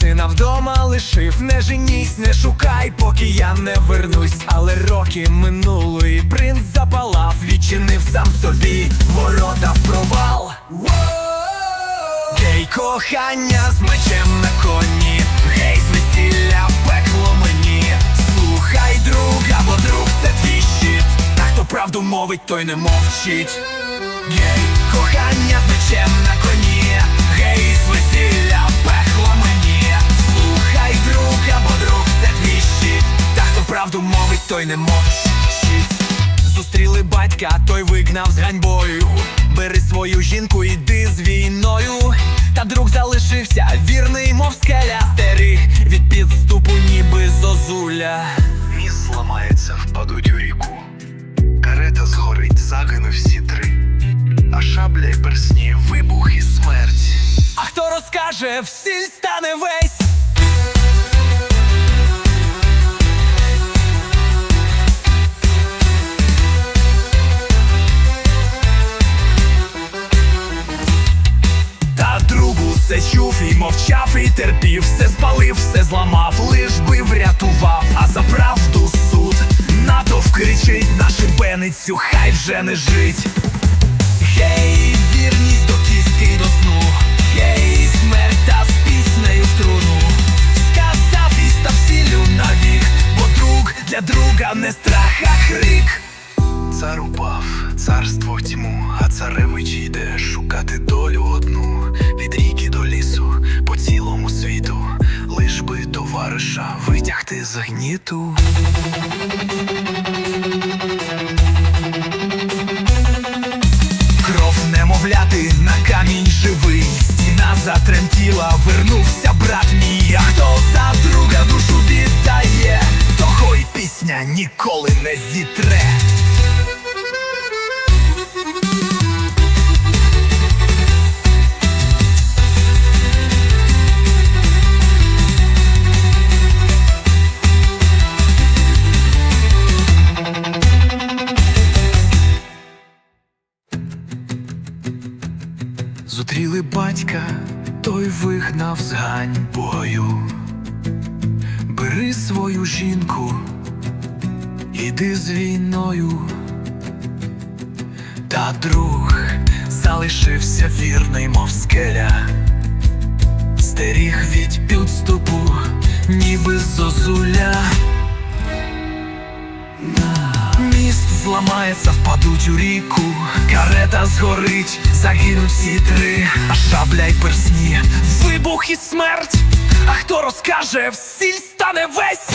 сина вдома лишив, не женісь, не шукай, поки я не вернусь. Але роки минули, і принц запалав, відчинив сам собі ворота в провал. Гей, кохання з мечем на коні, гей, з весілля пекло мені. Слухай друга, бо друг це твій щит. Та хто правду мовить, той не мовчить. Гей, кохання той не мовчить. Зустріли батька, той вигнав з ганьбою. Бери свою жінку, іди з війною. Та друг залишився вірний, мов скеля. Стеріг від підступу, ніби зозуля. Міст зламається, впадуть у ріку. Карета згорить, загинуть всі три. А шабля й персні, вибух і смерть. А хто розкаже, всіль стане весь. Усе чув і мовчав, і терпів, все спалив, все зламав, лиш би врятував, а за правду суд натовп кричить на шибеницю, хай вже не жить. Гей, вірність до кістки до сну, гей, смерть та з піснею в труну. Сказав і став сіллю навік, бо друг для друга не страх, а крик. Цар упав, царство тьму, а царевич йде шукати долю одну товариша витягти з гніту. Кров немовляти на камінь живий, стіна затремтіла, вернувся брат Зустріли батька, той вигнав з ганьбою. Бери свою жінку, іди з війною. Та друг залишився вірний, мов скеля, стеріг від підступу, ніби зозуля. Зламається, впадуть у ріку, карета згорить, загинуть всі три, а шабля й персні, вибух і смерть. А хто розкаже, всіль стане весь.